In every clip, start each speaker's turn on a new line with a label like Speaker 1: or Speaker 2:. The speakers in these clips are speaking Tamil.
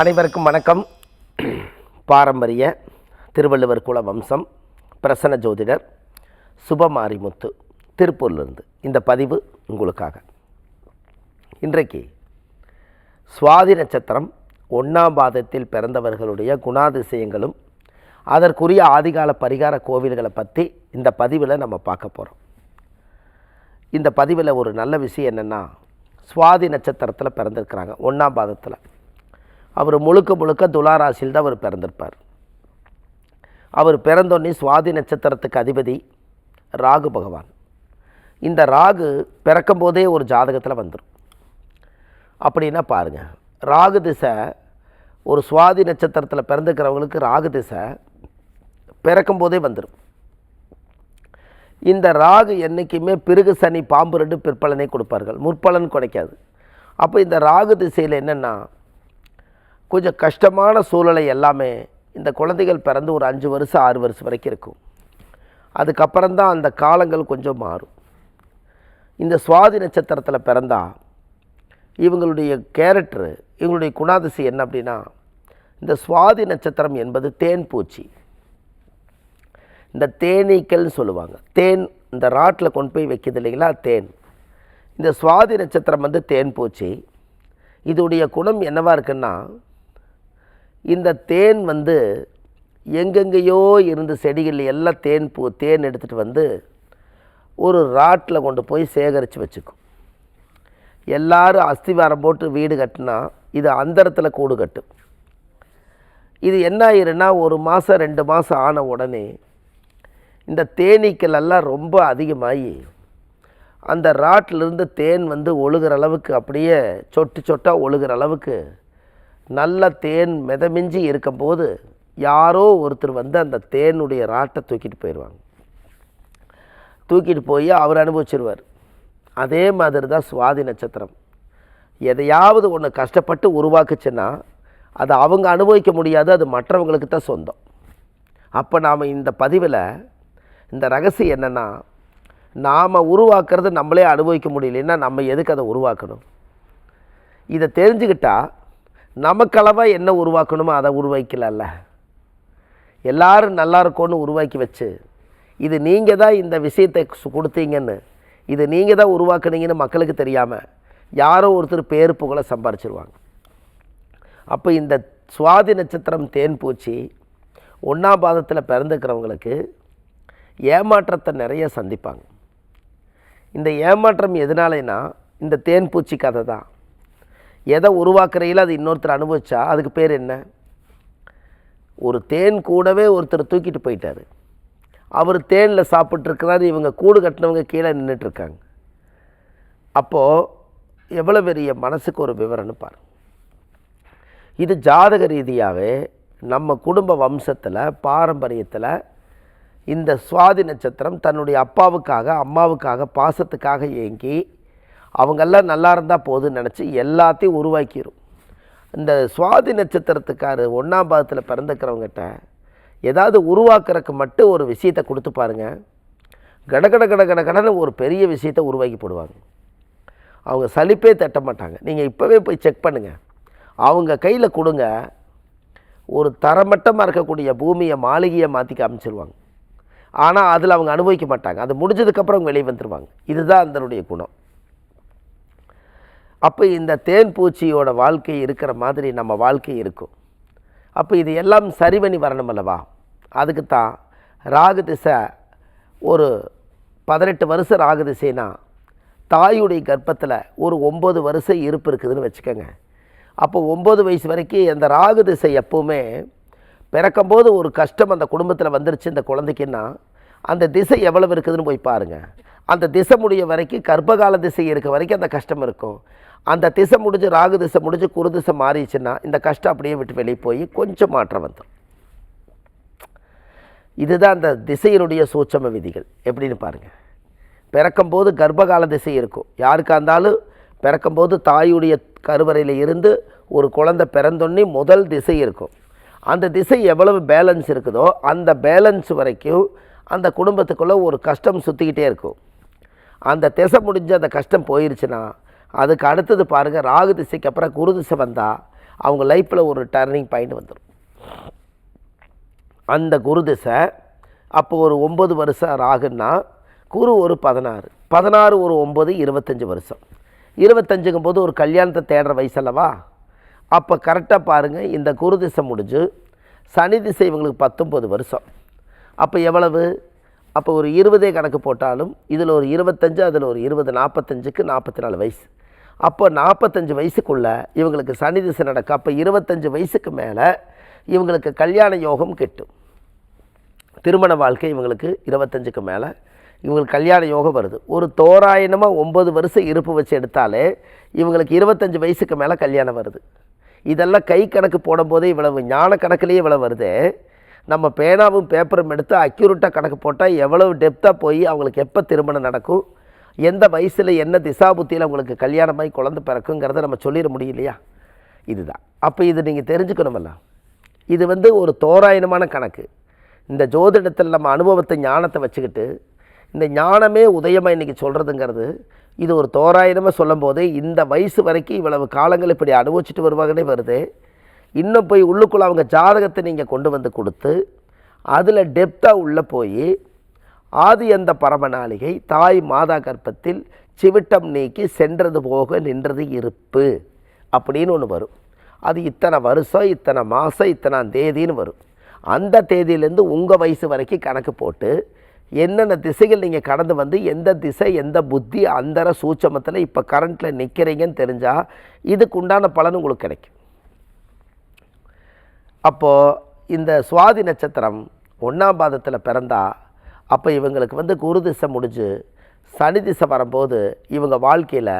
Speaker 1: அனைவருக்கும் வணக்கம். பாரம்பரிய திருவள்ளுவர் குல வம்சம் பிரசன்ன ஜோதிடர் சுபமாரிமுத்து திருப்பூர்லேருந்து இந்த பதிவு உங்களுக்காக. இன்றைக்கு சுவாதி நட்சத்திரம் ஒன்றாம் பாதத்தில் பிறந்தவர்களுடைய குணாதிசயங்களும் அதற்குரிய ஆதிகால பரிகார கோவில்களை பற்றி இந்த பதிவில் நம்ம பார்க்க போகிறோம் இந்த பதிவில் ஒரு நல்ல விஷயம் என்னென்னா சுவாதி நட்சத்திரத்தில் பிறந்திருக்கிறாங்க ஒன்றாம் பாதத்தில். அவர் முழுக்க முழுக்க துளாராசியில் தான் அவர் பிறந்திருப்பார். அவர் பிறந்தோடனே சுவாதி நட்சத்திரத்துக்கு அதிபதி ராகு பகவான். இந்த ராகு பிறக்கும்போதே ஒரு ஜாதகத்தில் வந்துடும் அப்படின்னா பாருங்கள் ராகு திசை ஒரு சுவாதி நட்சத்திரத்தில் பிறந்துக்கிறவங்களுக்கு ராகு திசை பிறக்கும்போதே வந்துடும் இந்த ராகு என்றைக்குமே பிறகு சனி பாம்பு ரெண்டு பிற்பலனை கொடுப்பார்கள். முற்பலன் குறைக்காது. அப்போ இந்த ராகு திசையில் என்னென்னா கொஞ்சம் கஷ்டமான சூழலை எல்லாமே இந்த குழந்தைகள் பிறந்து ஒரு அஞ்சு வருஷம் ஆறு வருஷம் வரைக்கும் இருக்கும். அதுக்கப்புறம்தான் அந்த காலங்கள் கொஞ்சம் மாறும். இந்த சுவாதி நட்சத்திரத்தில் பிறந்தால் இவங்களுடைய கேரக்டரு இவங்களுடைய குணாதிசை என்ன அப்படின்னா இந்த சுவாதி நட்சத்திரம் என்பது தேன் பூச்சி. இந்த தேனீக்கள்னு சொல்லுவாங்க. தேன் இந்த ராட்டில் கொண்டு போய் வைக்கிது இல்லைங்களா? தேன். இந்த சுவாதி நட்சத்திரம் வந்து தேன் பூச்சி. இதோடைய குணம் என்னவாக இருக்குன்னா இந்த தேன் வந்து எங்கெங்கேயோ இருந்து செடிகள் எல்லாம் தேன் பூ தேன் எடுத்துகிட்டு வந்து ஒரு ராட்டில் கொண்டு போய் சேகரித்து வச்சுக்கும். எல்லாரும் அஸ்திவாரம் போட்டு வீடு கட்டினா இது அந்தரத்தில் கூடு கட்டும். இது என்ன ஆயிருன்னா ஒரு மாதம் ரெண்டு மாதம் ஆன உடனே இந்த தேனீக்கள் எல்லாம் ரொம்ப அதிகமாகி அந்த ராட்டிலிருந்து தேன் வந்து ஒழுகிற அளவுக்கு அப்படியே சொட்டு சொட்டாக ஒழுகிற அளவுக்கு நல்ல தேன் மிதமிஞ்சி இருக்கும்போது யாரோ ஒருத்தர் வந்து அந்த தேனுடைய ராட்டை தூக்கிட்டு போயிடுவாங்க. தூக்கிட்டு போய் அவர் அனுபவிச்சிருவார். அதே மாதிரி தான் சுவாதி நட்சத்திரம். எதையாவது ஒன்று கஷ்டப்பட்டு உருவாக்குச்சுன்னா அதை அவங்க அனுபவிக்க முடியாது அது மற்றவங்களுக்கு தான் சொந்தம். அப்போ நாம் இந்த பதிவில் இந்த ரகசியம் என்னென்னா நாம் உருவாக்குறது நம்மளே அனுபவிக்க முடியலன்னா நம்ம எதுக்கு அதை உருவாக்கணும்? இதை தெரிஞ்சுக்கிட்டால் நமக்களவாக என்ன உருவாக்கணுமோ அதை உருவாக்கலல்ல எல்லாரும் நல்லா இருக்கும்னு உருவாக்கி வச்சு இது நீங்கள் தான் இந்த விஷயத்தை கொடுத்தீங்கன்னு இது நீங்கள் தான் உருவாக்குனீங்கன்னு மக்களுக்கு தெரியாமல் யாரோ ஒருத்தர் பேர் புகழை சம்பாரிச்சிருவாங்க. அப்போ இந்த சுவாதி நட்சத்திரம் தேன் பூச்சி ஒன்றாம் பாதத்தில் பிறந்துக்கிறவங்களுக்கு ஏமாற்றத்தை நிறைய சந்திப்பாங்க. இந்த ஏமாற்றம் எதனாலனா இந்த தேன் பூச்சி கதை தான். எதை உருவாக்குறையில் அது இன்னொருத்தர் அனுபவிச்சா அதுக்கு பேர் என்ன? ஒரு தேன் கூடவே ஒருத்தர் தூக்கிட்டு போயிட்டாரு. அவர் தேனில் சாப்பிட்ருக்கிறாரு இவங்க கூடு கட்டினவங்க கீழே நின்றுட்டுருக்காங்க அப்போது எவ்வளோ பெரிய மனசுக்கு ஒரு விவரம்னு பாருங்க. இது ஜாதக ரீதியாகவே நம்ம குடும்ப வம்சத்தில் பாரம்பரியத்தில் இந்த சுவாதி நட்சத்திரம் தன்னுடைய அப்பாவுக்காக அம்மாவுக்காக பாசத்துக்காக ஏங்கி அவங்கெல்லாம் நல்லா இருந்தால் போதுன்னு நினச்சி எல்லாத்தையும் உருவாக்கிடும் இந்த சுவாதி நட்சத்திரத்துக்காரு ஒன்றாம் பாதத்தில் பிறந்துக்கிறவங்ககிட்ட ஏதாவது உருவாக்குறக்கு மட்டும் ஒரு விஷயத்தை கொடுத்து பாருங்கள் கடகட கட கட கடன்னு ஒரு பெரிய விஷயத்தை உருவாக்கி போடுவாங்க. அவங்க சலிப்பே தட்ட மாட்டாங்க. நீங்கள் இப்போவே போய் செக் பண்ணுங்கள் அவங்க கையில் கொடுங்க. ஒரு தரமட்டமாக இருக்கக்கூடிய பூமியை மாளிகையை மாற்றி காமிச்சிருவாங்க. ஆனால் அதில் அவங்க அனுபவிக்க மாட்டாங்க. அது முடிஞ்சதுக்கப்புறம் அவங்க வெளியே வந்துடுவாங்க இதுதான் அதனுடைய குணம். அப்போ இந்த தேன் பூச்சியோட வாழ்க்கை இருக்கிற மாதிரி நம்ம வாழ்க்கை இருக்கும். அப்போ இது எல்லாம் சரி பண்ணி வரணும் அல்லவா? அதுக்கு தான் ராகு திசை ஒரு பதினெட்டு வருஷம் ராகு திசைனா தாயுடைய கர்ப்பத்தில் ஒரு ஒம்பது வருஷம் இருப்பு இருக்குதுன்னு வச்சுக்கோங்க. அப்போ ஒம்பது வயசு வரைக்கும் அந்த ராகு திசை எப்போவுமே பிறக்கும்போது ஒரு கஷ்டம் அந்த குடும்பத்தில் வந்துருச்சு இந்த குழந்தைக்குன்னா அந்த திசை எவ்வளவு இருக்குதுன்னு போய் பாருங்கள் அந்த திசை முடிய வரைக்கும் கர்ப்பகால திசை இருக்க வரைக்கும் அந்த கஷ்டம் இருக்கும். அந்த திசை முடிஞ்சு ராகு திசை முடிஞ்சு குரு திசை மாறிச்சுன்னா இந்த கஷ்டம் அப்படியே விட்டு வெளியே போய் கொஞ்சம் மாற்றம் வந்துடும். இதுதான் அந்த திசையினுடைய சூட்சம விதிகள். எப்படின்னு பாருங்கள் பிறக்கும்போது கர்ப்பகால திசை இருக்கும். யாருக்காக இருந்தாலும் பிறக்கும்போது தாயுடைய கருவறையில் இருந்து ஒரு குழந்தை பிறந்தோன்னே முதல் திசை இருக்கும். அந்த திசை எவ்வளவு பேலன்ஸ் இருக்குதோ அந்த பேலன்ஸ் வரைக்கும் அந்த குடும்பத்துக்குள்ளே ஒரு கஷ்டம் சுற்றிக்கிட்டே இருக்கும். அந்த திசை முடிஞ்சு அந்த கஷ்டம் போயிருச்சுன்னா அதுக்கு அடுத்தது பாருங்கள் ராகு திசைக்கு அப்புறம் குரு திசை வந்தால் அவங்க லைஃப்பில் ஒரு டர்னிங் பாயிண்ட் வந்துடும் அந்த குரு திசை அப்போ ஒரு ஒம்பது வருஷம் ராகுன்னா குரு ஒரு பதினாறு பதினாறு ஒரு ஒம்பது இருபத்தஞ்சி வருஷம். இருபத்தஞ்சுங்கும் போது ஒரு கல்யாணத்தை தேடுற வயசல்லவா அப்போ கரெக்டாக பாருங்கள் இந்த குரு திசை முடிஞ்சு சனி திசை இவங்களுக்கு பத்தொம்பது வருஷம். அப்போ எவ்வளவு? அப்போ ஒரு இருபதே கணக்கு போட்டாலும் இதில் ஒரு இருபத்தஞ்சு அதில் ஒரு இருபது நாற்பத்தஞ்சுக்கு நாற்பத்தி நாலு வயசு. அப்போ நாற்பத்தஞ்சு வயசுக்குள்ளே இவங்களுக்கு சனி திசை நடக்கும் அப்போ இருபத்தஞ்சு வயசுக்கு மேலே இவங்களுக்கு கல்யாண யோகம் கிட்டும். திருமண வாழ்க்கை இவங்களுக்கு இருபத்தஞ்சுக்கு மேலே இவங்களுக்கு கல்யாண யோகம் வருது. ஒரு தோராயணமாக ஒம்பது வருஷம் இருப்பு வச்சு எடுத்தாலே இவங்களுக்கு இருபத்தஞ்சி வயசுக்கு மேலே கல்யாணம் வருது. இதெல்லாம் கை கணக்கு போடும்போதே இவ்வளவு ஞான கணக்குலேயே இவ்வளோ வருது. நம்ம பேனாவும் பேப்பரும் எடுத்து அக்யூரேட்டாக கணக்கு போட்டால் எவ்வளவு டெப்த்தாக போய் அவங்களுக்கு எப்போ திருமணம் நடக்கும்? எந்த வயசில் என்ன திசாபுத்தியில் அவங்களுக்கு கல்யாணமாகி குழந்தை பிறக்குங்கிறத நம்ம சொல்லிட முடியலையா? இதுதான். அப்போ இது நீங்கள் தெரிஞ்சுக்கணுமல்ல. இது வந்து ஒரு தோராயணமான கணக்கு. இந்த ஜோதிடத்தில் நம்ம அனுபவத்தை ஞானத்தை வச்சுக்கிட்டு இந்த ஞானமே உதயமாக இன்றைக்கி சொல்கிறதுங்கிறது இது ஒரு தோராயணமாக சொல்லும்போது இந்த வயசு வரைக்கும் இவ்வளவு காலங்கள் இப்படி அனுபவிச்சுட்டு வருவாங்கன்னே வருது. இன்னும் போய் உள்ளுக்குள்ளே அவங்க ஜாதகத்தை நீங்கள் கொண்டு வந்து கொடுத்து அதில் டெப்த்தாக உள்ளே போய் ஆதி அந்த பரமநாளிகை தாய் மாதா கர்ப்பத்தில் சிவிட்டம் நீக்கி சென்றது போக நின்றது இருப்பு அப்படின்னு ஒன்று வரும். அது இத்தனை வருஷம் இத்தனை மாதம் இத்தனை தேதின்னு வரும். அந்த தேதியிலேருந்து உங்கள் வயசு வரைக்கும் கணக்கு போட்டு என்னென்ன திசைகள் நீங்கள் கடந்து வந்து எந்த திசை எந்த புத்தி அந்தர சூட்சமத்தில் இப்போ கரண்ட்டில் நிற்கிறீங்கன்னு தெரிஞ்சால் இதுக்கு உண்டான பலன் உங்களுக்கு கிடைக்கும். அப்போது இந்த சுவாதி நட்சத்திரம் ஒன்றாம் பாதத்தில் பிறந்தால் அப்போ இவங்களுக்கு வந்து குரு திசை முடிஞ்சு சனி திசை வரும்போது இவங்க வாழ்க்கையில்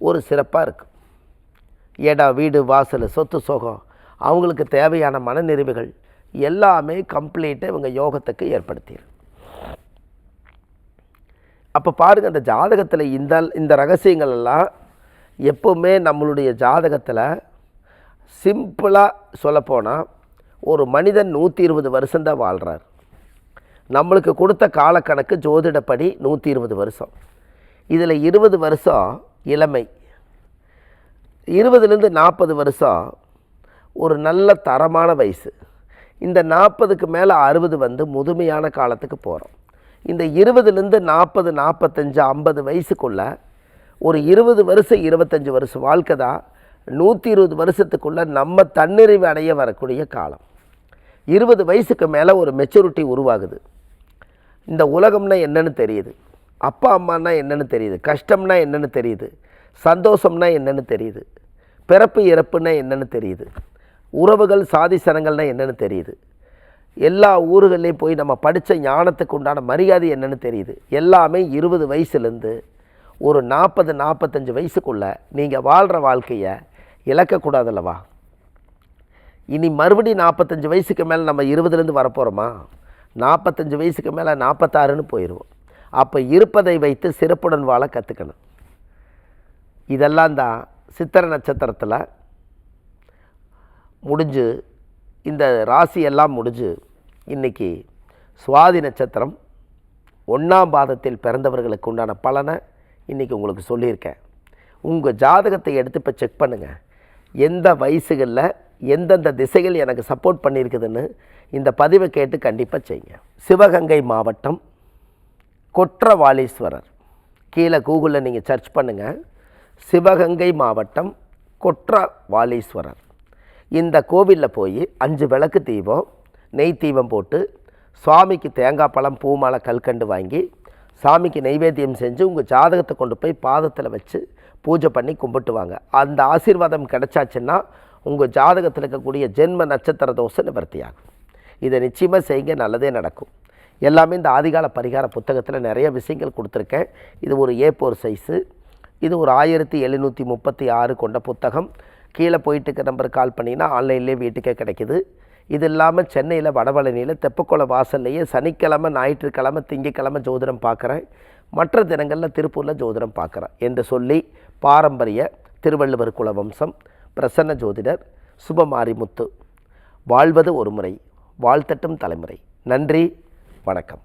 Speaker 1: ஒரு சிறப்பாக இருக்கும் இடம் வீடு வாசல் சொத்து சோகம் அவங்களுக்கு தேவையான மனநிறைவுகள் எல்லாமே கம்ப்ளீட்டாக இவங்க யோகத்துக்கு ஏற்படுத்திடும் அப்போ பாருங்கள் அந்த ஜாதகத்தில் இந்த இந்த ரகசியங்கள் எல்லாம் எப்போவுமே நம்மளுடைய ஜாதகத்தில் சிம்பிளாக சொல்லப்போனால் ஒரு மனிதன் நூற்றி இருபது வருஷம்தான் வாழ்கிறார் நம்மளுக்கு கொடுத்த காலக்கணக்கு ஜோதிடப்படி நூற்றி இருபது வருஷம். இதில் இருபது வருஷம் இளமை. இருபதுலேருந்து நாற்பது வருஷம் ஒரு நல்ல தரமான வயசு. இந்த நாற்பதுக்கு மேலே அறுபது வந்து முதுமையான காலத்துக்கு போகிறோம். இந்த இருபதுலேருந்து நாற்பது நாற்பத்தஞ்சு ஐம்பது வயசுக்குள்ள ஒரு இருபது வருஷம் இருபத்தஞ்சி வருஷம் வாழ்க்கை தான் நூற்றி இருபது வருஷத்துக்குள்ளே நம்ம தன்னிறைவு அடைய வரக்கூடிய காலம். இருபது வயசுக்கு மேலே ஒரு மெச்சூரிட்டி உருவாகுது. இந்த உலகம்னா என்னென்னு தெரியுது. அப்பா அம்மானா என்னென்னு தெரியுது. கஷ்டம்னா என்னென்னு தெரியுது. சந்தோஷம்னா என்னன்னு தெரியுது. பிறப்பு இறப்புனா என்னென்னு தெரியுது. உறவுகள் சாதி சனங்கள்னா என்னென்னு தெரியுது. எல்லா ஊர்கள்லேயும் போய் நம்ம படித்த ஞானத்துக்கு உண்டான மரியாதை என்னென்னு தெரியுது. எல்லாமே இருபது வயசுலேருந்து ஒரு நாற்பது நாற்பத்தஞ்சு வயசுக்குள்ளே நீங்கள் வாழ்கிற வாழ்க்கையை இழக்கக்கூடாதல்லவா? இனி மறுபடி நாற்பத்தஞ்சு வயசுக்கு மேலே நம்ம இருபதுலேருந்து வரப்போகிறோமா நாற்பத்தஞ்சு வயசுக்கு மேலே நாற்பத்தாறுன்னு போயிடுவோம். அப்போ இருப்பதை வைத்து சிறப்புடன் வாழ கற்றுக்கணும். இதெல்லாம் தான் சித்திர நட்சத்திரத்தில் முடிஞ்சு இந்த ராசியெல்லாம் முடிஞ்சு இன்றைக்கி சுவாதி நட்சத்திரம் ஒன்றாம் பாதத்தில் பிறந்தவர்களுக்கு உண்டான பலனை இன்றைக்கி உங்களுக்கு சொல்லியிருக்கேன். உங்கள் ஜாதகத்தை எடுத்து இப்போ செக் பண்ணுங்கள் எந்த வயசுகளில் எந்தெந்த திசைகள் எனக்கு சப்போர்ட் பண்ணியிருக்குதுன்னு இந்த பதிவை கேட்டு கண்டிப்பாக செய்யுங்க. சிவகங்கை மாவட்டம் கொற்றவாளீஸ்வரர். கீழே கூகுளில் நீங்கள் சர்ச் பண்ணுங்கள் சிவகங்கை மாவட்டம் கொற்றவாளீஸ்வரர். இந்த கோவிலில் போய் அஞ்சு விளக்கு தீபம் நெய் தீபம் போட்டு சுவாமிக்கு தேங்காய் பழம் பூமாலை கல்கண்டு வாங்கி சாமிக்கு நைவேத்தியம் செஞ்சு உங்கள் ஜாதகத்தை கொண்டு போய் பாதத்தில் வச்சு பூஜை பண்ணி கும்பிட்டு வாங்க அந்த ஆசீர்வாதம் கிடைச்சாச்சுன்னா உங்கள் ஜாதகத்தில் இருக்கக்கூடிய ஜென்ம நட்சத்திர தோசை நிவர்த்தியாகும். இதை நிச்சயமாக செய்யுங்க நல்லதே நடக்கும். எல்லாமே இந்த ஆதிகால பரிகார புத்தகத்தில் நிறைய விஷயங்கள் கொடுத்துருக்கேன். இது ஒரு ஏ போர் சைஸு இது ஒரு ஆயிரத்தி எழுநூற்றி முப்பத்தி ஆறு கொண்ட புத்தகம். கீழே போயிட்டு இருக்க நம்பருக்கு கால் பண்ணிங்கன்னா ஆன்லைன்லேயே வீட்டுக்கே கிடைக்குது. இது இல்லாமல் சென்னையில் வடபழனியில் தெப்பக்குளம் வாசல்லையே சனிக்கிழமை ஞாயிற்றுக்கிழமை திங்கக்கிழமை ஜோதிடம் பார்க்குறேன் மற்ற தினங்களில் திருப்பூரில் ஜோதிடம் பார்க்குறேன் என்று சொல்லி பாரம்பரிய திருவள்ளுவர் குல வம்சம் பிரசன்ன ஜோதிடர் சுபமாரிமுத்து. வாழ்வது ஒரு முறை வாழ்த்தட்டும் தலைமுறை. நன்றி வணக்கம்.